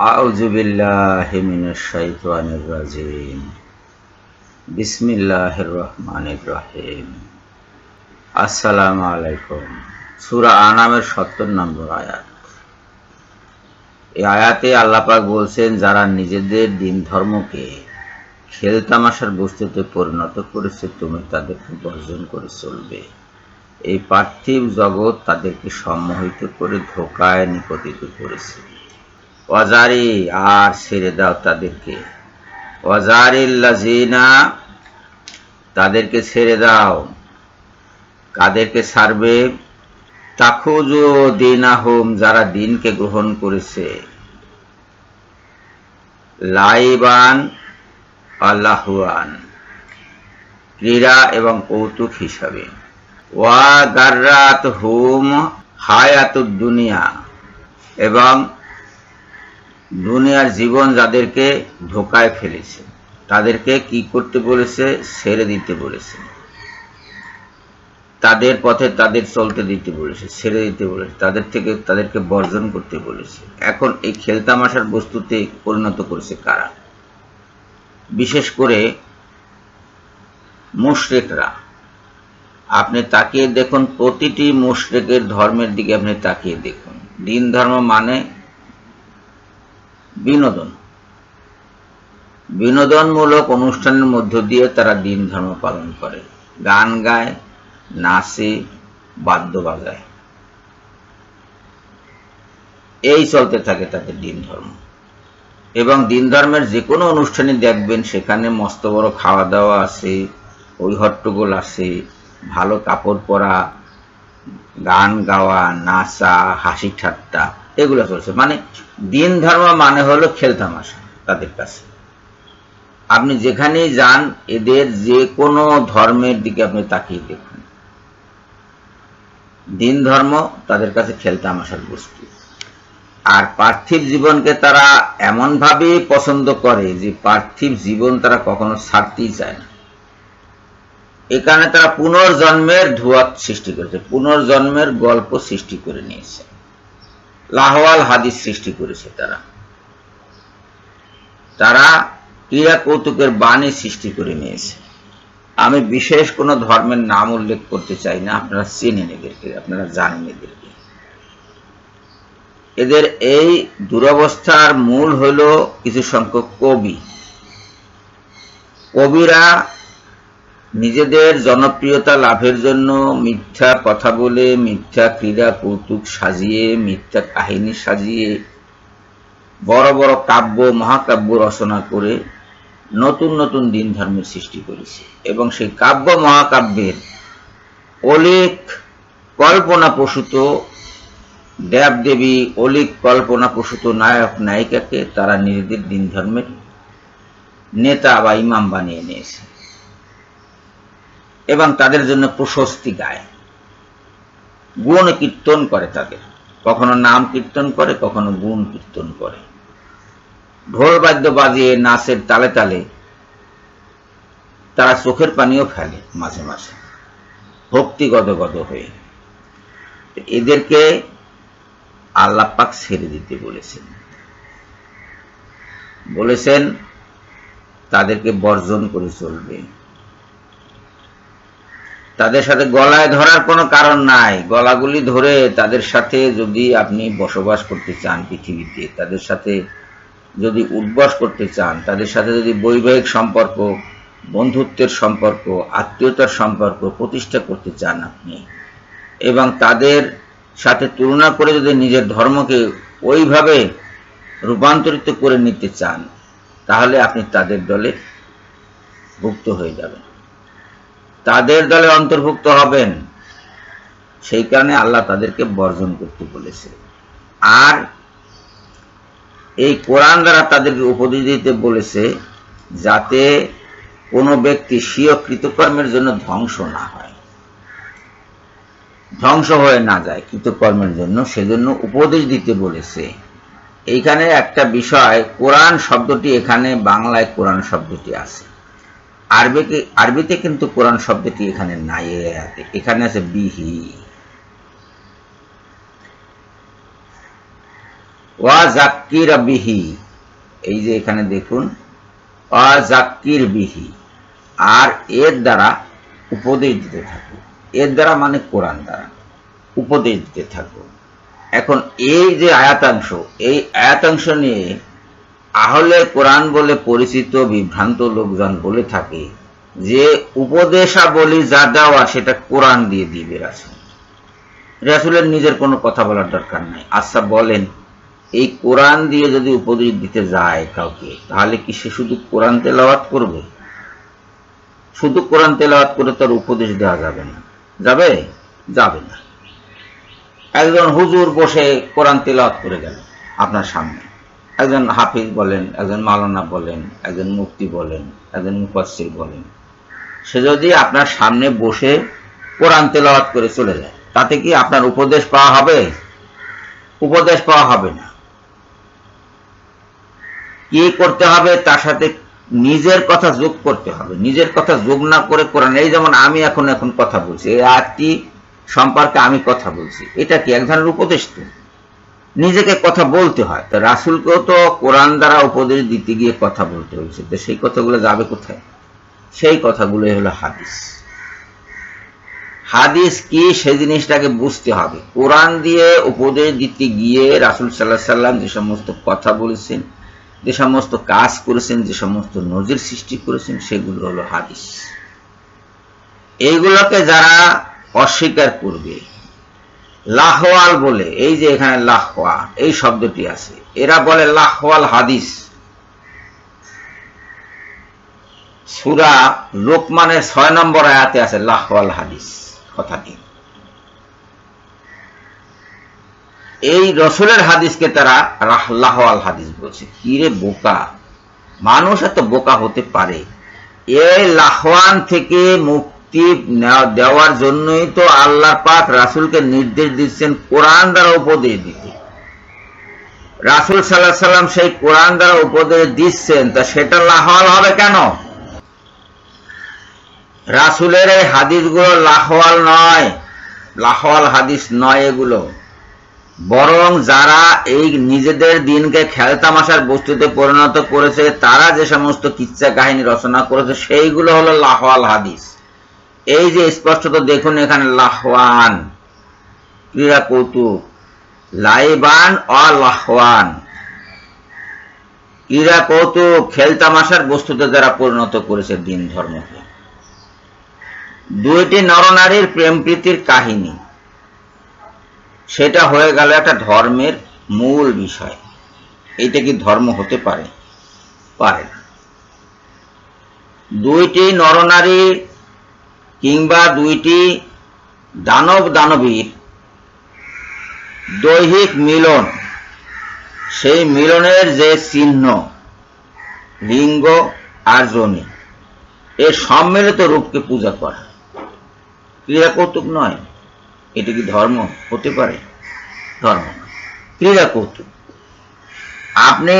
أعوذ بالله من الشيطان الرجيم بسم الله الرحمن الرحيم আসসালামু আলাইকুম সূরা আনামের 70 নম্বর আয়াত এই আয়াতে আল্লাহ পাক বলছেন যারা নিজেদের দিন ধর্মকে খেলতামাশার বস্তুতে পরিণত করেছে তুমি তাদেরকে বর্জন করে চলবে এই পার্থিব জগৎ তাদেরকে সম্মোহিত করে ধোকায় নিপতিত করেছে অজারি আর ছেড়ে দাও তাদেরকে। অজারিল্লাজিনা তাদেরকে ছেড়ে দাও। কাদেরকে ছাড়বে? তাকুজু দিনাহুম, যারা দিনকে গ্রহণ করেছে। লাইবান, আল্লাহুয়ান। ক্রীড়া এবং কৌতুক হিসাবে। ওয়া গার্রাত হুম হায়াতুদ দুনিয়া। এবং দুনিয়ার জীবন যাদেরকে ধোকায় ফেলেছে, তাদেরকে কি করতে বলেছে? ছেড়ে দিতে বলেছে। তাদের পথে তাদের চলতে দিতে বলেছে, ছেড়ে দিতে বলেছে, তাদের থেকে তাদেরকে বর্জন করতে বলেছে। এখন এই খেলতামাশার বস্তুতে পরিণত করেছে কারা? বিশেষ করে মুশরেকরা। আপনি তাকিয়ে দেখুন, প্রতিটি মুশরেকের ধর্মের দিকে আপনি তাকিয়ে দেখুন। দিন ধর্ম মানে বিনোদন। বিনোদনমূলক অনুষ্ঠানের মধ্য দিয়ে তারা দিন ধর্ম পালন করে। গান গায়, নাচে, বাদ্য বাজায়। এই চলতে থাকে তাদের দিন ধর্ম। এবং দিন ধর্মের যে কোনো অনুষ্ঠানে দেখবেন, সেখানে মস্ত বড় খাওয়া দাওয়া আছে ওই হট্টগোল আছে, ভালো কাপড় পরা, গান গাওয়া, নাচা, হাসি ঠাট্টা। এগুলো চলছে। মানে দিন ধর্ম মানে হলো খেলতামাশা তাদের কাছে। আপনি যেখানেই যান, এদের যে কোনো ধর্মের দিকে আপনি তাকিয়ে দেখুন। দিন ধর্ম তাদের কাছে খেলতামাশার বস্তু আর পার্থিব জীবনকে তারা এমনভাবে পছন্দ করে যে পার্থিব জীবন তারা কখনো ছাড়তেই চায় না। এ কারণে তারা পুনর্জন্মের ধোয়াত সৃষ্টি করেছে, পুনর্জন্মের গল্প সৃষ্টি করে নিয়েছে। লাহওয়াল হাদিস সৃষ্টি করেছে তারা। তারা ক্রীড়া কৌতুকের বাণী সৃষ্টি করে নিয়েছে। আমি বিশেষ কোনো ধর্মের নাম উল্লেখ করতে চাই না, আপনারা চেনেন এদেরকে, আপনারা জানেন এদেরকে। এদের এই দুরবস্থার মূল হল কিছু সংখ্যক কবি। কবিরা নিজেদের জনপ্রিয়তা লাভের জন্য মিথ্যা কথা বলে, মিথ্যা ক্রীড়া কৌতুক সাজিয়ে, মিথ্যা কাহিনী সাজিয়ে বড় বড় কাব্য, মহাকাব্য রচনা করে নতুন নতুন দিন ধর্মের সৃষ্টি করেছে। এবং সেই কাব্য, মহাকাব্যের অলিক কল্পনা প্রসূত দেব দেবী অলিক কল্পনা প্রসূত নায়ক, নায়িকাকে তারা নিজেদের দিন ধর্মের নেতা বা ইমাম বানিয়ে নিয়েছে। এবং তাদের জন্য প্রশস্তি গায়। গুণ কীর্তন করে তাদের। কখনো নাম কীর্তন করে, কখনো গুণ কীর্তন করে। ঢোল বাদ্য বাজিয়ে নাচের তালে তালে তারা চোখের পানিও ফেলে মাঝে মাঝে। ভক্তি গদগদ হয়ে। এদেরকে আল্লাপাক ছেড়ে দিতে বলেছেন। বলেছেন, তাদেরকে বর্জন করে চলবে। তাদের সাথে গলায় ধরার কোনো কারণ নাই। গলাগুলি ধরে তাদের সাথে যদি আপনি বসবাস করতে চান পৃথিবীতে, তাদের সাথে যদি উদ্বাস করতে চান, তাদের সাথে যদি বৈবাহিক সম্পর্ক, বন্ধুত্বের সম্পর্ক, আত্মীয়তার সম্পর্ক প্রতিষ্ঠা করতে চান আপনি এবং তাদের সাথে তুলনা করে যদি নিজের ধর্মকে ওইভাবে রূপান্তরিত করে নিতে চান, তাহলে আপনি তাদের দলে ভুক্ত হয়ে যাবেন। তাদের দলে অন্তর্ভুক্ত হবেন। সেই কারণে আল্লাহ তাদেরকে বর্জন করতে বলেছে। আর এই কোরআন দ্বারা তাদেরকে উপদেশ দিতে বলেছে যাতে কোনো ব্যক্তি স্বীয় কৃতকর্মের জন্য ধ্বংস না হয়। ধ্বংস হয়ে না যায় কৃতকর্মের জন্য, সেজন্য উপদেশ দিতে বলেছে। এইখানে একটা বিষয়, কোরআন শব্দটি এখানে বাংলায় কোরআন শব্দটি আছে। আরবিতে আরবিতে কিন্তু কোরআন শব্দটি এখানে নাই এখানে আছে বিহি। ওয়া জাক্কির বিহি। এই যে এখানে দেখুন, ওয়া জাক্কির বিহি। আর এর দ্বারা উপদেশ দিতে থাকো। এর দ্বারা মানে কোরআন দ্বারা উপদেশ দিতে থাকো। এখন এই যে আয়াতাংশ, এই আয়াতাংশ নিয়ে আহলে কোরআন বলে পরিচিত বিভ্রান্ত লোকজন বলে থাকে যে উপদেশাবলী যা দেওয়া সেটা কোরআন দিয়ে দিবে রাসুল। রাসুলের নিজের কোনো কথা বলার দরকার নাই। আচ্ছা বলেন, এই কোরআন দিয়ে যদি উপদেশ দিতে যায় কাউকে, তাহলে কি সে শুধু কোরআন তেলাওয়াত করবে? শুধু কোরআন তেলাওয়াত করে তার উপদেশ দেওয়া যাবে না। যাবে? যাবে না। একজন হুজুর বসে কোরআন তেলাওয়াত করে গেল আপনার সামনে। একজন হাফিজ বলেন, একজন মালানা বলেন, একজন মুফতি বলেন, একজন মুফাসির বলেন, সে যদি আপনার সামনে বসে কোরআন তেলাওয়াত করে চলে যায়, তাতে কি আপনার উপদেশ পাওয়া হবে? উপদেশ পাওয়া হবে না। কি করতে হবে? তার সাথে নিজের কথা যোগ করতে হবে। নিজের কথা যোগ না করে কোরআন, এই যেমন আমি এখন এখন কথা বলছি, এই আয়াতটি সম্পর্কে আমি কথা বলছি, এটা কি এক ধরনের উপদেশ তো? নিজেকে কথা বলতে হয়। তো রাসুলকেও তো কোরআন দ্বারা উপদেশ দিতে গিয়ে কথা বলতে হয়েছে। তো সেই কথাগুলো যাবে কোথায়? সেই কথাগুলো হলো হাদিস। হাদিস কি? সেই জিনিসটাকে বুঝতে হবে। কোরআন দিয়ে উপদেশ দিতে গিয়ে রাসুল সাল্লাহ সাল্লাম যে সমস্ত কথা বলেছেন, যে সমস্ত কাজ করেছেন, যে সমস্ত নজির সৃষ্টি করেছেন, সেগুলো হলো হাদিস। এইগুলোকে যারা অস্বীকার করবে লাহওয়াল বলে, এই যে এখানে লাহওয়া, এই শব্দটি আছে। এরা বলে লাহওয়াল হাদিস। সুরা লোকমানের ছয় নম্বর আয়াতে আছে লাহওয়াল হাদিস কথাটি। এই রসুলের হাদিসকে তারা লাহওয়াল হাদিস বলছে। কিরে বোকা? মানুষ এত বোকা হতে পারে। এই লাহওয়ান থেকে মুক্তি দেওয়ার জন্যই তো আল্লাহ পাক রাসুলকে নির্দেশ দিচ্ছেন কোরআন দ্বারা উপদেশ দিতে। রাসুল সাল্লাহ সাল্লাম সেই কোরআন দ্বারা উপদেশ দিচ্ছেন, তা সেটা লাহওয়াল হবে কেন? রাসুলের এই হাদিসগুলো লাহওয়াল নয়, লাহওয়াল হাদিস নয় এগুলো। বরং যারা এই নিজেদের দিনকে খেলতামাশার বস্তুতে পরিণত করেছে, তারা যে সমস্ত কিচ্ছা কাহিনী রচনা করেছে, সেইগুলো হলো লাহওয়াল হাদিস। এই যে স্পষ্টত দেখুন এখানে লাহওয়ান। ক্রীড়া কৌতুক। লাইবান অ লাহওয়ান। ক্রীড়া কৌতুক, খেলতামাশার বস্তুতে যারা পরিণত করেছে দিন ধর্মকে। দুইটি নরনারীর প্রেম প্রীতির কাহিনী। সেটা হয়ে গেল একটা ধর্মের মূল বিষয়। এইটা কি ধর্ম হতে পারে? পারে দুইটি নরনারী কিংবা দুইটি দানব দানবীর দৈহিক মিলন, সেই মিলনের যে চিহ্ন, লিঙ্গ আর জনি এর সম্মিলিত রূপকে পূজা করা। ক্রিয়া কৌতুক নয়, এটা কি ধর্ম? হতে পারে। ধর্ম ক্রীড়া কৌতুক আপনি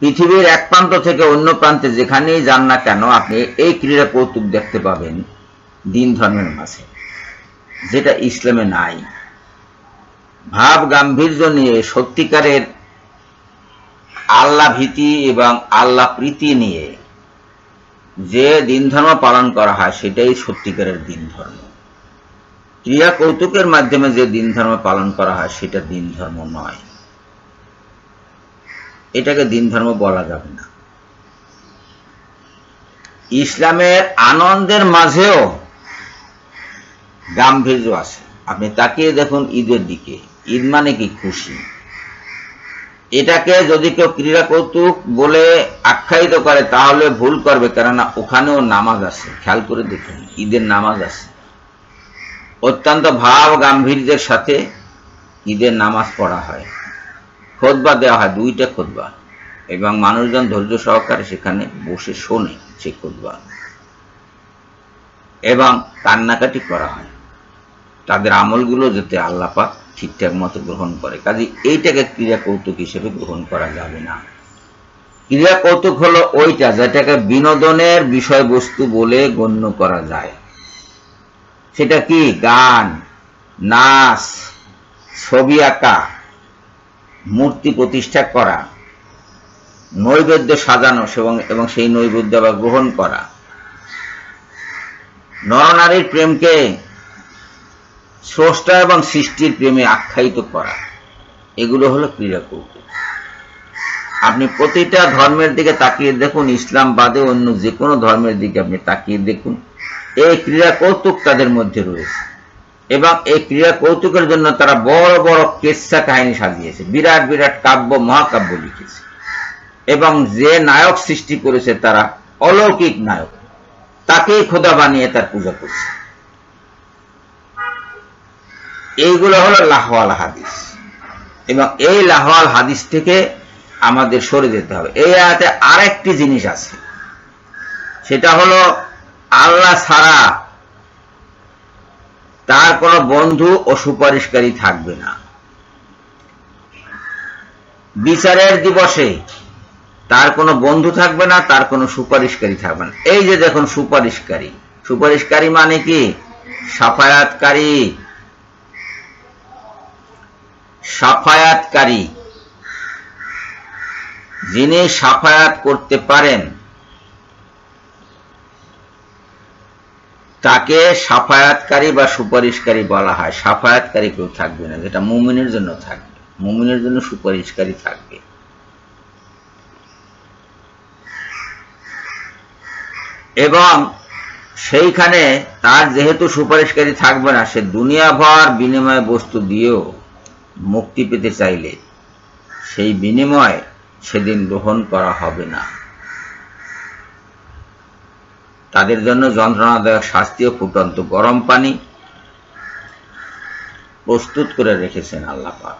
পৃথিবীর এক প্রান্ত থেকে অন্য প্রান্তে যেখানেই যান না কেন, আপনি এই ক্রীড়া কৌতুক দেখতে পাবেন। দিন ধর্মের মাঝে। যেটা ইসলামে নাই। ভাব গাম্ভীর্য নিয়ে সত্যিকারের আল্লাহ ভীতি এবং আল্লাহ প্রীতি নিয়ে যে দিন ধর্ম পালন করা হয়, সেটাই সত্যিকারের দিন ধর্ম। ক্রিয়া কৌতুকের মাধ্যমে যে দিন ধর্ম পালন করা হয়, সেটা দিন ধর্ম নয়। এটাকে দিন ধর্ম বলা যাবে না। ইসলামের আনন্দের মাঝেও গাম্ভীর্য আছে। আপনি তাকিয়ে দেখুন ঈদের দিকে। ঈদ মানে কি? খুশি। এটাকে যদি কেউ ক্রীড়া কৌতুক বলে আখ্যায়িত করে, তাহলে ভুল করবে, কেননা ওখানেও নামাজ আছে। খেয়াল করে দেখুন, ঈদের নামাজ আছে। অত্যন্ত ভাব গাম্ভীর্যের সাথে ঈদের নামাজ পড়া হয়। খোদবা দেওয়া হয়, দুইটা খোদবা। এবং মানুষজন ধৈর্য সহকারে সেখানে বসে শোনে সে খোদবা। এবং কান্নাকাটি করা হয়। তাদের আমলগুলো যাতে আল্লাপাক ঠিকঠাক মতো গ্রহণ করে। কাজে এইটাকে ক্রিয়া কৌতুক হিসেবে গ্রহণ করা যাবে না। ক্রিয়া কৌতুক হলো ওইটা, যেটাকে বিনোদনের বিষয়বস্তু বলে গণ্য করা যায়। সেটা কি? গান, নাচ, ছবি আঁকা, মূর্তি প্রতিষ্ঠা করা, নৈবেদ্য সাজানো এবং সেই নৈবেদ্য আবার গ্রহণ করা। নরনারীর প্রেমকে স্রষ্টা এবং সৃষ্টির প্রেমে আখ্যায়িত করা। এগুলো হলো ক্রীড়া কৌতুক আপনি প্রতিটা ধর্মের দিকে তাকিয়ে দেখুন, ইসলাম বাদে অন্য যে কোনো ধর্মের দিকে আপনি তাকিয়ে দেখুন, এই ক্রীড়া কৌতুক তাদের মধ্যে রয়েছে। এবং এই ক্রীড়া কৌতুকের জন্য তারা বড় বড় কেসা কাহিনী সাজিয়েছে, বিরাট বিরাট কাব্য, মহাকাব্য লিখেছে। এবং যে নায়ক সৃষ্টি করেছে তারা অলৌকিক নায়ক। তাকেই খোদা বানিয়ে তার পূজা করছে। এইগুলো হলো লাহওয়াল হাদিস। এবং এই লাহওয়াল হাদিস থেকে আমাদের সরে যেতে হবে। এই আয়াতে আরেকটি জিনিস আছে। সেটা হলো আল্লাহ ছাড়া তার কোনো বন্ধু ও সুপারিশকারী থাকবে না। বিচারের দিবসে তার কোনো বন্ধু থাকবে না, তার কোনো সুপারিশকারী থাকবে না। এই যে দেখুন, সুপারিশকারী। সুপারিশকারী মানে কি? সাফায়াতকারী সাফায়াতকারী। যিনি সাফায়াত করতে পারেন, তাকে সাফায়াতকারী বা সুপারিশকারী বলা হয়। সাফায়াতকারী কেউ থাকবে না, যেটা মুমিনের জন্য থাকবে। মুমিনের জন্য সুপারিশকারী থাকবে। এবং সেইখানে তার যেহেতু সুপারিশকারী থাকবে না, সে দুনিয়াভর বিনিময় বস্তু দিয়েও মুক্তি পেতে চাইলে সেই বিনিময় সেদিন গ্রহণ করা হবে না। তাদের জন্য যন্ত্রণাদায়ক শাস্তি ও ফুটন্ত গরম পানি প্রস্তুত করে রেখেছেন আল্লাহ পাক।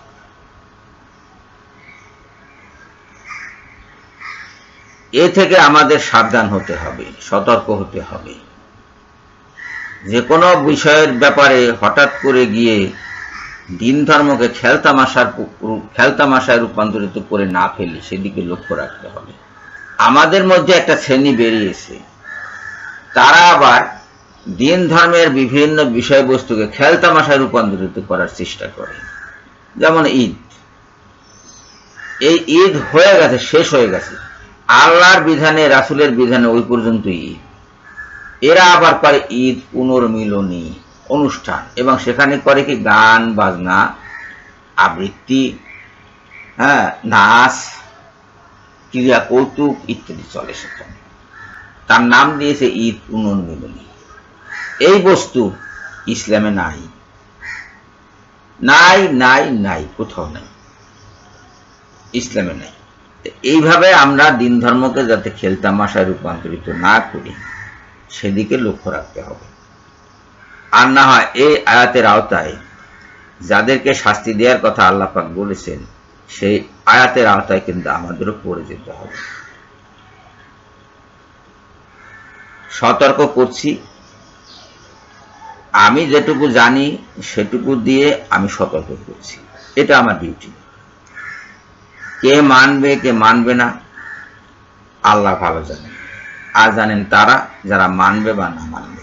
এ থেকে আমাদের সাবধান হতে হবে, সতর্ক হতে হবে। যে কোনো বিষয়ের ব্যাপারে হঠাৎ করে গিয়ে দিন ধর্মকে খেলতামাশার খেলতামাশায় রূপান্তরিত করে না ফেলি সেদিকে লক্ষ্য রাখতে হবে। আমাদের মধ্যে একটা শ্রেণি বেরিয়েছে। তারা আবার দিন ধর্মের বিভিন্ন বিষয়বস্তুকে খেলতামাশায় রূপান্তরিত করার চেষ্টা করে। যেমন ঈদ। এই ঈদ হয়ে গেছে, শেষ হয়ে গেছে। আল্লাহর বিধানে, রাসুলের বিধানে ওই পর্যন্ত ঈদ। এরা আবার করে ঈদ পুনর্মিলনী। অনুষ্ঠান। এবং সেখানে করে কি গান, বাজনা, আবৃত্তি হ্যাঁ নাচ ক্রিয়া কৌতুক ইত্যাদি চলে সেখানে। তার নাম দিয়েছে ঈদ পুনর্মিলনী এই বস্তু ইসলামে নাই। নাই নাই নাই, কোথাও নাই। ইসলামে নাই। এইভাবে আমরা দিন ধর্মকে যাতে খেলতামাশায় রূপান্তরিত না করি, সেদিকে লক্ষ্য রাখতে হবে। আর না হয় এই আয়াতের আওতায় যাদেরকে শাস্তি দেওয়ার কথা আল্লাহ পাক বলেছেন, সেই আয়াতের আওতায় কিন্তু আমাদেরও পড়ে যেতে হবে। সতর্ক করছি। আমি যেটুকু জানি, সেটুকু দিয়ে আমি সতর্ক করছি। এটা আমার ডিউটি কে মানবে কে মানবে না, আল্লাহ ভালো জানেন আর জানেন তারা যারা মানবে বা না মানবে।